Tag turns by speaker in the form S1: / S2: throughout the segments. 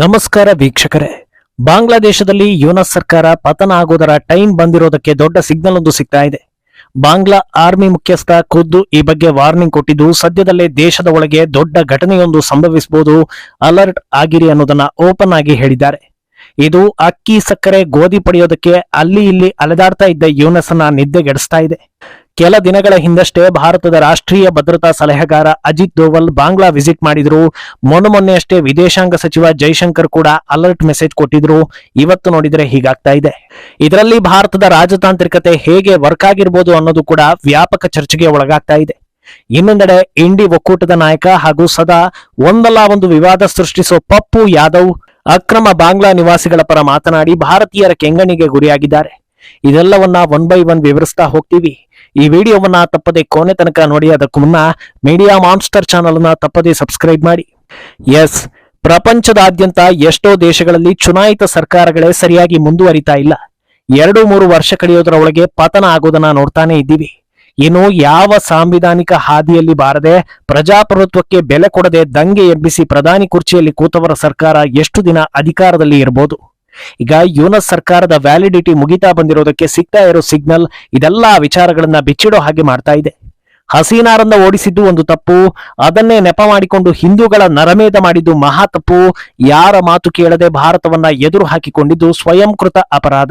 S1: ನಮಸ್ಕಾರ ವೀಕ್ಷಕರೇ. ಬಾಂಗ್ಲಾದೇಶದಲ್ಲಿ ಯುನಸ್ ಸರ್ಕಾರ ಪತನ ಆಗೋದರ ಟೈಮ್ ಬಂದಿರೋದಕ್ಕೆ ದೊಡ್ಡ ಸಿಗ್ನಲ್ ಒಂದು ಸಿಗ್ತಾ ಇದೆ. ಬಾಂಗ್ಲಾ ಆರ್ಮಿ ಮುಖ್ಯಸ್ಥ ಖುದ್ದು ಈ ಬಗ್ಗೆ ವಾರ್ನಿಂಗ್ ಕೊಟ್ಟಿದ್ದು, ಸದ್ಯದಲ್ಲೇ ದೇಶದ ಒಳಗೆ ದೊಡ್ಡ ಘಟನೆಯೊಂದು ಸಂಭವಿಸಬಹುದು ಅಲರ್ಟ್ ಆಗಿರಿ ಅನ್ನೋದನ್ನ ಓಪನ್ ಆಗಿ ಹೇಳಿದ್ದಾರೆ. ಇದು ಅಕ್ಕಿ ಸಕ್ಕರೆ ಗೋಧಿ ಪಡೆಯೋದಕ್ಕೆ ಅಲ್ಲಿ ಇಲ್ಲಿ ಅಲೆದಾಡ್ತಾ ಇದ್ದ ಯುನಸ್ ಅನ್ನ ನಿದ್ದೆಗೆಡಿಸ್ತಾ ಇದೆ. ಕೆಲ ದಿನಗಳ ಹಿಂದಷ್ಟೇ ಭಾರತದ ರಾಷ್ಟ್ರೀಯ ಭದ್ರತಾ ಸಲಹೆಗಾರ ಅಜಿತ್ ದೋವಲ್ ಬಾಂಗ್ಲಾ ವಿಸಿಟ್ ಮಾಡಿದ್ರು. ಮೊನ್ನೆ ಮೊನ್ನೆಯಷ್ಟೇ ವಿದೇಶಾಂಗ ಸಚಿವ ಜೈಶಂಕರ್ ಕೂಡ ಅಲರ್ಟ್ ಮೆಸೇಜ್ ಕೊಟ್ಟಿದ್ರು. ಇವತ್ತು ನೋಡಿದ್ರೆ ಹೀಗಾಗ್ತಾ ಇದೆ. ಇದರಲ್ಲಿ ಭಾರತದ ರಾಜತಾಂತ್ರಿಕತೆ ಹೇಗೆ ವರ್ಕ್ ಆಗಿರ್ಬೋದು ಅನ್ನೋದು ಕೂಡ ವ್ಯಾಪಕ ಚರ್ಚೆಗೆ ಒಳಗಾಗ್ತಾ ಇದೆ. ಇನ್ನೊಂದೆಡೆ ಇಂಡಿ ಒಕ್ಕೂಟದ ನಾಯಕ ಹಾಗೂ ಸದಾ ಒಂದಲ್ಲ ಒಂದು ವಿವಾದ ಸೃಷ್ಟಿಸೋ ಪಪ್ಪು ಯಾದವ್ ಅಕ್ರಮ ಬಾಂಗ್ಲಾ ನಿವಾಸಿಗಳ ಪರ ಮಾತನಾಡಿ ಭಾರತೀಯರ ಕೆಂಗಣಿಗೆ ಗುರಿಯಾಗಿದ್ದಾರೆ. ಇದೆಲ್ಲವನ್ನ ಒನ್ ಬೈ ಒನ್ ವಿವರಿಸ್ತಾ ಹೋಗ್ತೀವಿ. ಈ ವಿಡಿಯೋವನ್ನ ತಪ್ಪದೆ ಕೊನೆ ತನಕ ನೋಡಿ, ಅದಕ್ಕೂ ಮುನ್ನ ಮೀಡಿಯಾ ಮಾನ್ಸ್ಟರ್ ಚಾನಲ್ ಅನ್ನ ತಪ್ಪದೆ ಸಬ್ಸ್ಕ್ರೈಬ್ ಮಾಡಿ. ಎಸ್ ಪ್ರಪಂಚದಾದ್ಯಂತ ಎಷ್ಟೋ ದೇಶಗಳಲ್ಲಿ ಚುನಾಯಿತ ಸರ್ಕಾರಗಳೇ ಸರಿಯಾಗಿ ಮುಂದುವರಿತಾ ಇಲ್ಲ. ಎರಡು ಮೂರು ವರ್ಷ ಕಳೆಯೋದರ ಒಳಗೆ ಪತನ ಆಗೋದನ್ನ ನೋಡ್ತಾನೆ ಇದ್ದೀವಿ. ಇನ್ನು ಯಾವ ಸಾಂವಿಧಾನಿಕ ಹಾದಿಯಲ್ಲಿ ಬಾರದೆ ಪ್ರಜಾಪ್ರಭುತ್ವಕ್ಕೆ ಬೆಲೆ ಕೊಡದೆ ದಂಗೆ ಎಬ್ಬಿಸಿ ಪ್ರಧಾನಿ ಕುರ್ಚಿಯಲ್ಲಿ ಕೂತವರ ಸರ್ಕಾರ ಎಷ್ಟು ದಿನ ಅಧಿಕಾರದಲ್ಲಿ ಇರಬಹುದು ಈಗ ಯೂನಸ್ ಸರ್ಕಾರದ ವ್ಯಾಲಿಡಿಟಿ ಮುಗಿತಾ ಬಂದಿರೋದಕ್ಕೆ ಸಿಗ್ತಾ ಇರೋ ಸಿಗ್ನಲ್ ಇದೆಲ್ಲಾ ವಿಚಾರಗಳನ್ನ ಬಿಚ್ಚಿಡೋ ಹಾಗೆ ಮಾಡ್ತಾ ಇದೆ. ಹಸೀನಾರನ್ನ ಓಡಿಸಿದ್ದು ಒಂದು ತಪ್ಪು, ಅದನ್ನೇ ನೆಪ ಮಾಡಿಕೊಂಡು ಹಿಂದೂಗಳ ನರಮೇಧ ಮಾಡಿದ್ದು ಮಹಾ ತಪ್ಪು, ಯಾರ ಮಾತು ಕೇಳದೆ ಭಾರತವನ್ನ ಎದುರು ಹಾಕಿಕೊಂಡಿದ್ದು ಸ್ವಯಂಕೃತ ಅಪರಾಧ.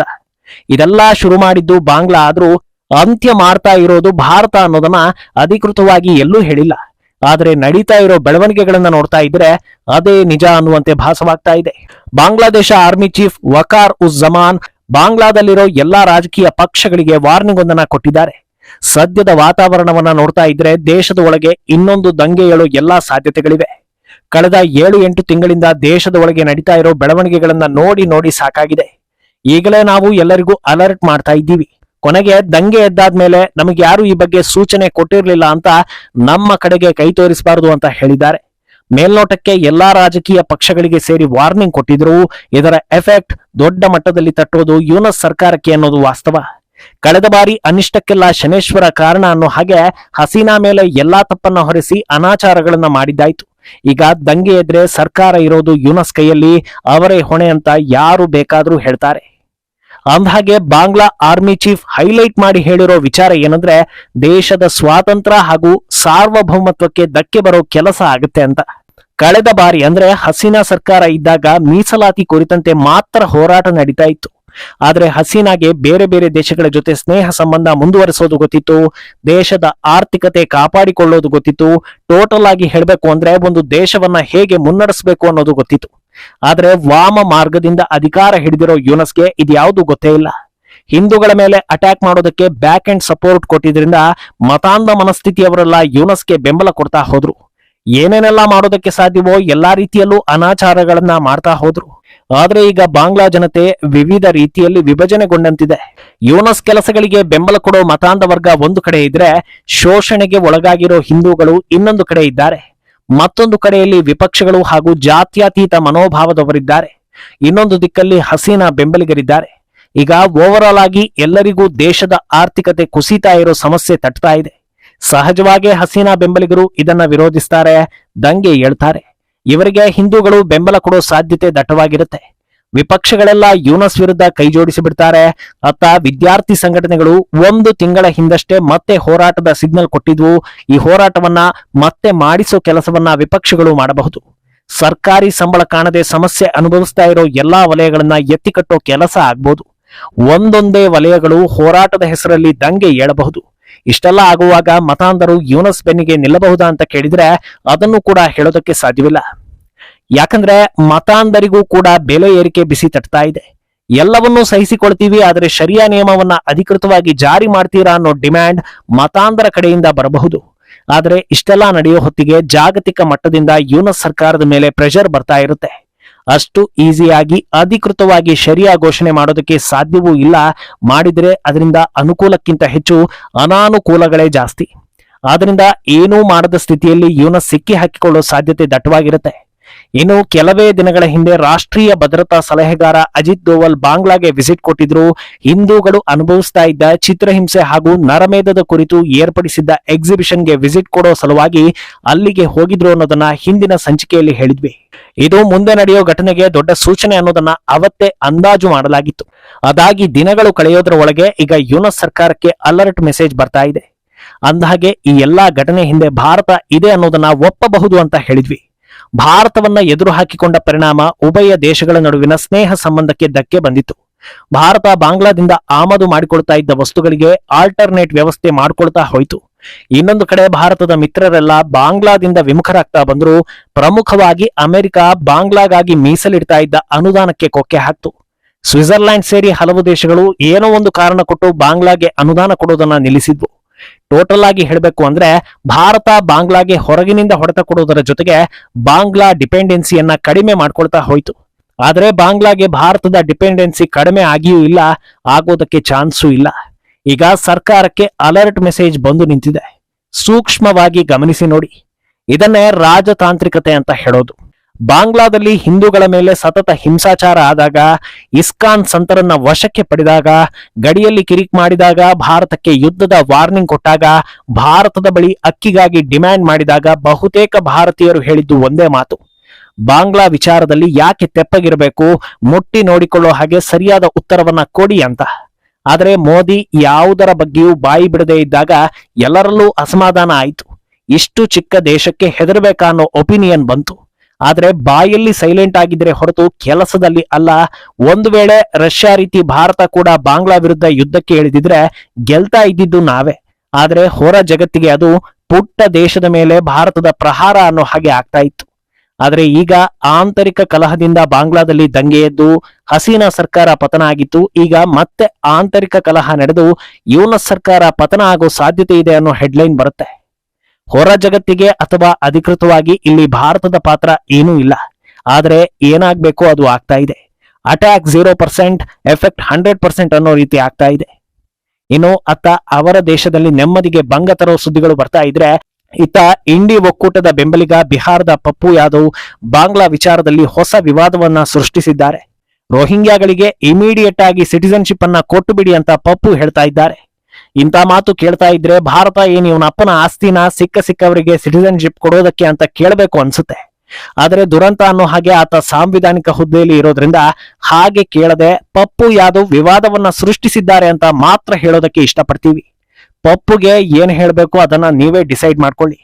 S1: ಇದೆಲ್ಲಾ ಶುರು ಮಾಡಿದ್ದು ಬಾಂಗ್ಲಾ ಆದ್ರೂ ಅಂತ್ಯ ಮಾಡ್ತಾ ಇರೋದು ಭಾರತ ಅನ್ನೋದನ್ನ ಅಧಿಕೃತವಾಗಿ ಎಲ್ಲೂ ಹೇಳಿಲ್ಲ. ಆದ್ರೆ ನಡೀತಾ ಇರೋ ಬೆಳವಣಿಗೆಗಳನ್ನ ನೋಡ್ತಾ ಇದ್ರೆ ಅದೇ ನಿಜ ಅನ್ನುವಂತೆ ಭಾಸವಾಗ್ತಾ ಇದೆ. ಬಾಂಗ್ಲಾದೇಶ ಆರ್ಮಿ ಚೀಫ್ ವಕಾರ್ ಉಸ್ ಜಮಾನ್ ಬಾಂಗ್ಲಾದಲ್ಲಿರೋ ಎಲ್ಲಾ ರಾಜಕೀಯ ಪಕ್ಷಗಳಿಗೆ ವಾರ್ನಿಂಗ್ ಒಂದನ್ನ ಕೊಟ್ಟಿದ್ದಾರೆ. ಸದ್ಯದ ವಾತಾವರಣವನ್ನ ನೋಡ್ತಾ ಇದ್ರೆ ದೇಶದ ಒಳಗೆ ಇನ್ನೊಂದು ದಂಗೆ ಏಳೋ ಎಲ್ಲಾ ಸಾಧ್ಯತೆಗಳಿವೆ. ಕಳೆದ ಏಳು ಎಂಟು ತಿಂಗಳಿಂದ ದೇಶದ ಒಳಗೆ ನಡೀತಾ ಇರೋ ಬೆಳವಣಿಗೆಗಳನ್ನ ನೋಡಿ ನೋಡಿ ಸಾಕಾಗಿದೆ. ಈಗಲೇ ನಾವು ಎಲ್ಲರಿಗೂ ಅಲರ್ಟ್ ಮಾಡ್ತಾ ಇದ್ದೀವಿ. ಕೊನೆಗೆ ದಂಗೆ ಎದ್ದಾದ್ಮೇಲೆ ನಮಗೆ ಯಾರು ಈ ಬಗ್ಗೆ ಸೂಚನೆ ಕೊಟ್ಟಿರಲಿಲ್ಲ ಅಂತ ನಮ್ಮ ಕಡೆಗೆ ಕೈ ತೋರಿಸಬಾರದು ಅಂತ ಹೇಳಿದ್ದಾರೆ. ಮೇಲ್ನೋಟಕ್ಕೆ ಎಲ್ಲಾ ರಾಜಕೀಯ ಪಕ್ಷಗಳಿಗೆ ಸೇರಿ ವಾರ್ನಿಂಗ್ ಕೊಟ್ಟಿದ್ರು. ಇದರ ಎಫೆಕ್ಟ್ ದೊಡ್ಡ ಮಟ್ಟದಲ್ಲಿ ತಟ್ಟೋದು ಯುನಸ್ ಸರ್ಕಾರಕ್ಕೆ ಅನ್ನೋದು ವಾಸ್ತವ. ಕಳೆದ ಬಾರಿ ಅನಿಷ್ಟಕ್ಕೆಲ್ಲ ಶನೇಶ್ವರ ಕಾರಣ ಅನ್ನೋ ಹಾಗೆ ಹಸೀನಾ ಮೇಲೆ ಎಲ್ಲಾ ತಪ್ಪನ್ನ ಹೊರಿಸಿ ಅನಾಚಾರಗಳನ್ನ ಮಾಡಿದ್ದಾಯ್ತು. ಈಗ ದಂಗೆ ಎದ್ರೆ ಸರ್ಕಾರ ಇರೋದು ಯುನಸ್ ಕೈಯಲ್ಲಿ ಅವರೇ ಹೊಣೆ ಅಂತ ಯಾರು ಬೇಕಾದ್ರೂ ಹೇಳ್ತಾರೆ. ಅಂದ್ಹಾಗೆ ಬಾಂಗ್ಲಾ ಆರ್ಮಿ ಚೀಫ್ ಹೈಲೈಟ್ ಮಾಡಿ ಹೇಳಿರೋ ವಿಚಾರ ಏನಂದ್ರೆ ದೇಶದ ಸ್ವಾತಂತ್ರ್ಯ ಹಾಗೂ ಸಾರ್ವಭೌಮತ್ವಕ್ಕೆ ಧಕ್ಕೆ ಬರೋ ಕೆಲಸ ಆಗುತ್ತೆ ಅಂತ. ಕಳೆದ ಬಾರಿ ಅಂದ್ರೆ ಹಸೀನಾ ಸರ್ಕಾರ ಇದ್ದಾಗ ಮೀಸಲಾತಿ ಕುರಿತಂತೆ ಮಾತ್ರ ಹೋರಾಟ ನಡೀತಾ ಇತ್ತು. ಆದ್ರೆ ಹಸೀನಾಗೆ ಬೇರೆ ಬೇರೆ ದೇಶಗಳ ಜೊತೆ ಸ್ನೇಹ ಸಂಬಂಧ ಮುಂದುವರಿಸೋದು ಗೊತ್ತಿತ್ತು, ದೇಶದ ಆರ್ಥಿಕತೆ ಕಾಪಾಡಿಕೊಳ್ಳೋದು ಗೊತ್ತಿತ್ತು, ಟೋಟಲ್ ಆಗಿ ಹೇಳಬೇಕು ಅಂದ್ರೆ ಒಂದು ದೇಶವನ್ನ ಹೇಗೆ ಮುನ್ನಡೆಸಬೇಕು ಅನ್ನೋದು ಗೊತ್ತಿತ್ತು. ಆದ್ರೆ ವಾಮ ಮಾರ್ಗದಿಂದ ಅಧಿಕಾರ ಹಿಡಿದಿರೋ ಯೂನಸ್ಗೆ ಇದ್ಯಾವುದು ಗೊತ್ತೇ ಇಲ್ಲ. ಹಿಂದೂಗಳ ಮೇಲೆ ಅಟ್ಯಾಕ್ ಮಾಡೋದಕ್ಕೆ ಬ್ಯಾಕ್ ಅಂಡ್ ಸಪೋರ್ಟ್ ಕೊಟ್ಟಿದ್ರಿಂದ ಮತಾಂಧ ಮನಸ್ಥಿತಿಯವರೆಲ್ಲ ಯೂನಸ್ಗೆ ಬೆಂಬಲ ಕೊಡ್ತಾ ಹೋದ್ರು. ಏನೇನೆಲ್ಲ ಮಾಡೋದಕ್ಕೆ ಸಾಧ್ಯವೋ ಎಲ್ಲಾ ರೀತಿಯಲ್ಲೂ ಅನಾಚಾರಗಳನ್ನ ಮಾಡ್ತಾ ಹೋದ್ರು. ಆದ್ರೆ ಈಗ ಬಾಂಗ್ಲಾ ಜನತೆ ವಿವಿಧ ರೀತಿಯಲ್ಲಿ ವಿಭಜನೆಗೊಂಡಂತಿದೆ. ಯೂನಸ್ ಕೆಲಸಗಳಿಗೆ ಬೆಂಬಲ ಕೊಡೋ ಮತಾಂಧ ವರ್ಗ ಒಂದು ಕಡೆ ಇದ್ರೆ ಶೋಷಣೆಗೆ ಒಳಗಾಗಿರೋ ಹಿಂದೂಗಳು ಇನ್ನೊಂದು ಕಡೆ ಇದ್ದಾರೆ. ಮತ್ತೊಂದು ಕಡೆಯಲ್ಲಿ ವಿಪಕ್ಷಗಳು ಹಾಗೂ ಜಾತ್ಯತೀತ ಮನೋಭಾವದವರಿದ್ದಾರೆ. ಇನ್ನೊಂದು ದಿಕ್ಕಲ್ಲಿ ಹಸೀನಾ ಬೆಂಬಲಿಗರಿದ್ದಾರೆ. ಈಗ ಓವರ್ ಆಗಿ ಎಲ್ಲರಿಗೂ ದೇಶದ ಆರ್ಥಿಕತೆ ಕುಸಿತಾ ಇರೋ ಸಮಸ್ಯೆ ತಟ್ತಾ ಇದೆ. ಸಹಜವಾಗಿ ಹಸೀನಾ ಬೆಂಬಲಿಗರು ಇದನ್ನ ವಿರೋಧಿಸ್ತಾರೆ, ದಂಗೆ ಏಳ್ತಾರೆ. ಇವರಿಗೆ ಹಿಂದೂಗಳು ಬೆಂಬಲ ಕೊಡೋ ಸಾಧ್ಯತೆ ದಟ್ಟವಾಗಿರುತ್ತೆ. ವಿಪಕ್ಷಗಳೆಲ್ಲ ಯೂನಸ್ ವಿರುದ್ಧ ಕೈಜೋಡಿಸಿ ಬಿಡ್ತಾರೆ ಅತ್ತ ವಿದ್ಯಾರ್ಥಿ ಸಂಘಟನೆಗಳು ಒಂದು ತಿಂಗಳ ಹಿಂದಷ್ಟೇ ಮತ್ತೆ ಹೋರಾಟದ ಸಿಗ್ನಲ್ ಕೊಟ್ಟಿದ್ವು. ಈ ಹೋರಾಟವನ್ನ ಮತ್ತೆ ಮಾಡಿಸೋ ಕೆಲಸವನ್ನ ವಿಪಕ್ಷಗಳು ಮಾಡಬಹುದು. ಸರ್ಕಾರಿ ಸಂಬಳ ಕಾಣದೆ ಸಮಸ್ಯೆ ಅನುಭವಿಸ್ತಾ ಇರೋ ಎಲ್ಲಾ ವಲಯಗಳನ್ನ ಎತ್ತಿಕಟ್ಟೋ ಕೆಲಸ ಆಗ್ಬೋದು. ಒಂದೊಂದೇ ವಲಯಗಳು ಹೋರಾಟದ ಹೆಸರಲ್ಲಿ ದಂಗೆ ಏಳಬಹುದು. ಇಷ್ಟೆಲ್ಲ ಆಗುವಾಗ ಮತಾಂಧರು ಯೂನಸ್ ಬೆನ್ನಿಗೆ ನಿಲ್ಲಬಹುದಾ ಅಂತ ಕೇಳಿದ್ರೆ ಅದನ್ನು ಕೂಡ ಹೇಳೋದಕ್ಕೆ ಸಾಧ್ಯವಿಲ್ಲ. ಯಾಕಂದ್ರೆ ಮತಾಂಧರಿಗೂ ಕೂಡ ಬೆಲೆ ಏರಿಕೆ ಬಿಸಿ ತಟ್ತಾ ಇದೆ. ಎಲ್ಲವನ್ನೂ ಸಹಿಸಿಕೊಳ್ತೀವಿ, ಆದರೆ ಶರಿಯಾ ನಿಯಮವನ್ನ ಅಧಿಕೃತವಾಗಿ ಜಾರಿ ಮಾಡ್ತೀರಾ ಅನ್ನೋ ಡಿಮ್ಯಾಂಡ್ ಮತಾಂಧರ ಕಡೆಯಿಂದ ಬರಬಹುದು. ಆದರೆ ಇಷ್ಟೆಲ್ಲ ನಡೆಯೋ ಹೊತ್ತಿಗೆ ಜಾಗತಿಕ ಮಟ್ಟದಿಂದ ಯೂನಸ್ ಸರ್ಕಾರದ ಮೇಲೆ ಪ್ರೆಷರ್ ಬರ್ತಾ ಇರುತ್ತೆ. ಅಷ್ಟು ಈಸಿಯಾಗಿ ಅಧಿಕೃತವಾಗಿ ಶರಿಯಾ ಘೋಷಣೆ ಮಾಡೋದಕ್ಕೆ ಸಾಧ್ಯವೂ ಇಲ್ಲ. ಮಾಡಿದರೆ ಅದರಿಂದ ಅನುಕೂಲಕ್ಕಿಂತ ಹೆಚ್ಚು ಅನಾನುಕೂಲಗಳೇ ಜಾಸ್ತಿ. ಆದ್ರಿಂದ ಏನೂ ಮಾಡದ ಸ್ಥಿತಿಯಲ್ಲಿ ಯೂನಸ್ ಸಿಕ್ಕಿ ಹಾಕಿಕೊಳ್ಳೋ ಸಾಧ್ಯತೆ ದಟ್ಟವಾಗಿರುತ್ತೆ. ಇನ್ನು ಕೆಲವೇ ದಿನಗಳ ಹಿಂದೆ ರಾಷ್ಟ್ರೀಯ ಭದ್ರತಾ ಸಲಹೆಗಾರ ಅಜಿತ್ ದೋವಲ್ ಬಾಂಗ್ಲಾಗೆ ವಿಸಿಟ್ ಕೊಟ್ಟಿದ್ರು. ಹಿಂದೂಗಳು ಅನುಭವಿಸ್ತಾ ಇದ್ದ ಚಿತ್ರಹಿಂಸೆ ಹಾಗೂ ನರಮೇಧದ ಕುರಿತು ಏರ್ಪಡಿಸಿದ್ದ ಎಕ್ಸಿಬಿಷನ್ಗೆ ವಿಸಿಟ್ ಕೊಡೋ ಸಲುವಾಗಿ ಅಲ್ಲಿಗೆ ಹೋಗಿದ್ರು ಅನ್ನೋದನ್ನ ಹಿಂದಿನ ಸಂಚಿಕೆಯಲ್ಲಿ ಹೇಳಿದ್ವಿ. ಇದು ಮುಂದೆ ನಡೆಯೋ ಘಟನೆಗೆ ದೊಡ್ಡ ಸೂಚನೆ ಅನ್ನೋದನ್ನ ಅವತ್ತೇ ಅಂದಾಜು ಮಾಡಲಾಗಿತ್ತು. ಅದಾಗಿ ದಿನಗಳು ಕಳೆಯೋದ್ರ ಒಳಗೆ ಈಗ ಯುನಸ್ ಸರ್ಕಾರಕ್ಕೆ ಅಲರ್ಟ್ ಮೆಸೇಜ್ ಬರ್ತಾ ಇದೆ. ಅಂದಹಾಗೆ ಈ ಎಲ್ಲಾ ಘಟನೆ ಹಿಂದೆ ಭಾರತ ಇದೆ ಅನ್ನೋದನ್ನ ಒಪ್ಪಬಹುದು ಅಂತ ಹೇಳಿದ್ವಿ. ಭಾರತವನ್ನ ಎದುರು ಹಾಕಿಕೊಂಡ ಪರಿಣಾಮ ಉಭಯ ದೇಶಗಳ ನಡುವಿನ ಸ್ನೇಹ ಸಂಬಂಧಕ್ಕೆ ಧಕ್ಕೆ ಬಂದಿತ್ತು. ಭಾರತ ಬಾಂಗ್ಲಾದಿಂದ ಆಮದು ಮಾಡಿಕೊಳ್ತಾ ಇದ್ದ ವಸ್ತುಗಳಿಗೆ ಆಲ್ಟರ್ನೇಟ್ ವ್ಯವಸ್ಥೆ ಮಾಡಿಕೊಳ್ತಾ ಹೋಯಿತು. ಇನ್ನೊಂದು ಕಡೆ ಭಾರತದ ಮಿತ್ರರೆಲ್ಲ ಬಾಂಗ್ಲಾದಿಂದ ವಿಮುಖರಾಗ್ತಾ ಬಂದ್ರು. ಪ್ರಮುಖವಾಗಿ ಅಮೆರಿಕ ಬಾಂಗ್ಲಾಗಾಗಿ ಮೀಸಲಿಡ್ತಾ ಇದ್ದ ಅನುದಾನಕ್ಕೆ ಕೊಕ್ಕೆ ಹಾಕ್ತು. ಸ್ವಿಟ್ಜರ್ಲ್ಯಾಂಡ್ ಸೇರಿ ಹಲವು ದೇಶಗಳು ಏನೋ ಒಂದು ಕಾರಣ ಕೊಟ್ಟು ಬಾಂಗ್ಲಾಗೆ ಅನುದಾನ ಕೊಡೋದನ್ನ ನಿಲ್ಲಿಸಿದ್ವು. ಟೋಟಲ್ ಆಗಿ ಹೇಳಬೇಕು ಅಂದ್ರೆ ಭಾರತ ಬಾಂಗ್ಲಾಗೆ ಹೊರಗಿನಿಂದ ಹೊಡೆತ ಕೊಡುವುದರ ಜೊತೆಗೆ ಬಾಂಗ್ಲಾ ಡಿಪೆಂಡೆನ್ಸಿಯನ್ನ ಕಡಿಮೆ ಮಾಡ್ಕೊಳ್ತಾ ಹೋಯ್ತು. ಆದರೆ ಬಾಂಗ್ಲಾಗೆ ಭಾರತದ ಡಿಪೆಂಡೆನ್ಸಿ ಕಡಿಮೆ ಆಗಿಯೂ ಇಲ್ಲ, ಆಗೋದಕ್ಕೆ ಚಾನ್ಸೂ ಇಲ್ಲ. ಈಗ ಸರ್ಕಾರಕ್ಕೆ ಅಲರ್ಟ್ ಮೆಸೇಜ್ ಬಂದು ನಿಂತಿದೆ. ಸೂಕ್ಷ್ಮವಾಗಿ ಗಮನಿಸಿ ನೋಡಿ. ಇದನ್ನೇ ರಾಜತಾಂತ್ರಿಕತೆ ಅಂತ ಹೇಳೋದು. ಬಾಂಗ್ಲಾದಲ್ಲಿ ಹಿಂದೂಗಳ ಮೇಲೆ ಸತತ ಹಿಂಸಾಚಾರ ಆದಾಗ ಇಸ್ಕಾನ್ ಸಂತರನ್ನ ವಶಕ್ಕೆ ಪಡೆದಾಗ, ಗಡಿಯಲ್ಲಿ ಕಿರಿಕ್ ಮಾಡಿದಾಗ, ಭಾರತಕ್ಕೆ ಯುದ್ಧದ ವಾರ್ನಿಂಗ್ ಕೊಟ್ಟಾಗ, ಭಾರತದ ಬಳಿ ಅಕ್ಕಿಗಾಗಿ ಡಿಮ್ಯಾಂಡ್ ಮಾಡಿದಾಗ ಬಹುತೇಕ ಭಾರತೀಯರು ಹೇಳಿದ್ದು ಒಂದೇ ಮಾತು. ಬಾಂಗ್ಲಾ ವಿಚಾರದಲ್ಲಿ ಯಾಕೆ ತೆಪ್ಪಗಿರಬೇಕು, ಮುಟ್ಟಿ ನೋಡಿಕೊಳ್ಳೋ ಹಾಗೆ ಸರಿಯಾದ ಉತ್ತರವನ್ನ ಕೊಡಿ ಅಂತ. ಆದರೆ ಮೋದಿ ಯಾವುದರ ಬಗ್ಗೆಯೂ ಬಾಯಿ ಬಿಡದೇ ಇದ್ದಾಗ ಎಲ್ಲರಲ್ಲೂ ಅಸಮಾಧಾನ ಆಯಿತು. ಇಷ್ಟು ಚಿಕ್ಕ ದೇಶಕ್ಕೆ ಹೆದರಬೇಕಾ ಅನ್ನೋ ಒಪಿನಿಯನ್ ಬಂತು. ಆದ್ರೆ ಬಾಯಲ್ಲಿ ಸೈಲೆಂಟ್ ಆಗಿದ್ರೆ ಹೊರತು ಕೆಲಸದಲ್ಲಿ ಅಲ್ಲ. ಒಂದು ವೇಳೆ ರಷ್ಯಾ ರೀತಿ ಭಾರತ ಕೂಡ ಬಾಂಗ್ಲಾ ವಿರುದ್ಧ ಯುದ್ಧಕ್ಕೆ ಇಳಿದಿದ್ರೆ ಗೆಲ್ತಾ ಇದ್ದಿದ್ದು ನಾವೇ. ಆದ್ರೆ ಹೊರ ಜಗತ್ತಿಗೆ ಅದು ಪುಟ್ಟ ದೇಶದ ಮೇಲೆ ಭಾರತದ ಪ್ರಹಾರ ಅನ್ನೋ ಹಾಗೆ ಆಗ್ತಾ ಇತ್ತು. ಆದ್ರೆ ಈಗ ಆಂತರಿಕ ಕಲಹದಿಂದ ಬಾಂಗ್ಲಾದಲ್ಲಿ ದಂಗೆ ಎದ್ದು ಹಸೀನಾ ಸರ್ಕಾರ ಪತನ ಆಗಿತ್ತು. ಈಗ ಮತ್ತೆ ಆಂತರಿಕ ಕಲಹ ನಡೆದು ಯೂನಸ್ ಸರ್ಕಾರ ಪತನ ಆಗೋ ಸಾಧ್ಯತೆ ಇದೆ ಅನ್ನೋ ಹೆಡ್ಲೈನ್ ಬರುತ್ತೆ. ಹೊರ ಜಗತ್ತಿಗೆ ಅಥವಾ ಅಧಿಕೃತವಾಗಿ ಇಲ್ಲಿ ಭಾರತದ ಪಾತ್ರ ಏನೂ ಇಲ್ಲ. ಆದರೆ ಏನಾಗಬೇಕು ಅದು ಆಗ್ತಾ ಇದೆ. Attack zero percent, effect hundred percent ಅನ್ನೋ ರೀತಿ ಆಗ್ತಾ ಇದೆ. ಇನ್ನು ಅತ್ತ ಅವರ ದೇಶದಲ್ಲಿ ನೆಮ್ಮದಿಗೆ ಭಂಗ ತರೋ ಸುದ್ದಿಗಳು ಬರ್ತಾ ಇದ್ರೆ, ಇತ್ತ ಇಂಡಿ ಒಕ್ಕೂಟದ ಬೆಂಬಲಿಗ ಬಿಹಾರದ ಪಪ್ಪು ಯಾದವ್ ಬಾಂಗ್ಲಾ ವಿಚಾರದಲ್ಲಿ ಹೊಸ ವಿವಾದವನ್ನ ಸೃಷ್ಟಿಸಿದ್ದಾರೆ. ರೋಹಿಂಗ್ಯಾಗಳಿಗೆ ಇಮಿಡಿಯೇಟ್ ಆಗಿ ಸಿಟಿಸನ್ಶಿಪ್ ಅನ್ನ ಕೊಟ್ಟು ಬಿಡಿ ಅಂತ ಪಪ್ಪು ಹೇಳ್ತಾ ಇದ್ದಾರೆ. ಇಂಥ ಮಾತು ಕೇಳ್ತಾ ಇದ್ರೆ ಭಾರತ ಏನ್ ಇವನ ಅಪ್ಪನ ಆಸ್ತಿನ ಸಿಕ್ಕ ಸಿಕ್ಕವರಿಗೆ ಸಿಟಿಸನ್ಶಿಪ್ ಕೊಡೋದಕ್ಕೆ ಅಂತ ಕೇಳಬೇಕು ಅನ್ಸುತ್ತೆ. ಆದರೆ ದುರಂತ ಅನ್ನೋ ಹಾಗೆ ಆತ ಸಾಂವಿಧಾನಿಕ ಹುದ್ದೆಯಲ್ಲಿ ಇರೋದ್ರಿಂದ ಹಾಗೆ ಕೇಳದೆ ಪಪ್ಪು ಯಾದವ್ ವಿವಾದವನ್ನ ಸೃಷ್ಟಿಸಿದ್ದಾರೆ ಅಂತ ಮಾತ್ರ ಹೇಳೋದಕ್ಕೆ ಇಷ್ಟಪಡ್ತೀವಿ. ಪಪ್ಪುಗೆ ಏನ್ ಹೇಳಬೇಕು ಅದನ್ನ ನೀವೇ ಡಿಸೈಡ್ ಮಾಡ್ಕೊಳ್ಳಿ.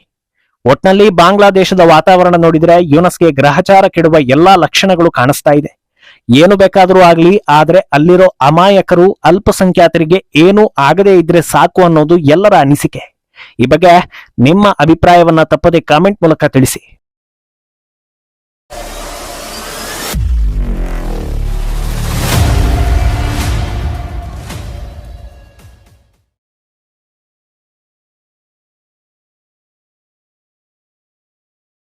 S1: ಒಟ್ನಲ್ಲಿ ಬಾಂಗ್ಲಾದೇಶದ ವಾತಾವರಣ ನೋಡಿದ್ರೆ ಯೂನಸ್ಗೆ ಗ್ರಹಚಾರ ಕೆಡುವ ಎಲ್ಲಾ ಲಕ್ಷಣಗಳು ಕಾಣಿಸ್ತಾ ಇದೆ. ಏನು ಬೇಕಾದರೂ ಆಗಲಿ, ಆದರೆ ಅಲ್ಲಿರೋ ಅಮಾಯಕರು ಅಲ್ಪಸಂಖ್ಯಾತರಿಗೆ ಏನು ಆಗದೇ ಇದ್ರೆ ಸಾಕು ಅನ್ನೋದು ಎಲ್ಲರ ಅನಿಸಿಕೆ. ಈ ಬಗ್ಗೆ ನಿಮ್ಮ ಅಭಿಪ್ರಾಯವನ್ನ ತಪ್ಪದೆ ಕಾಮೆಂಟ್ ಮೂಲಕ ತಿಳಿಸಿ.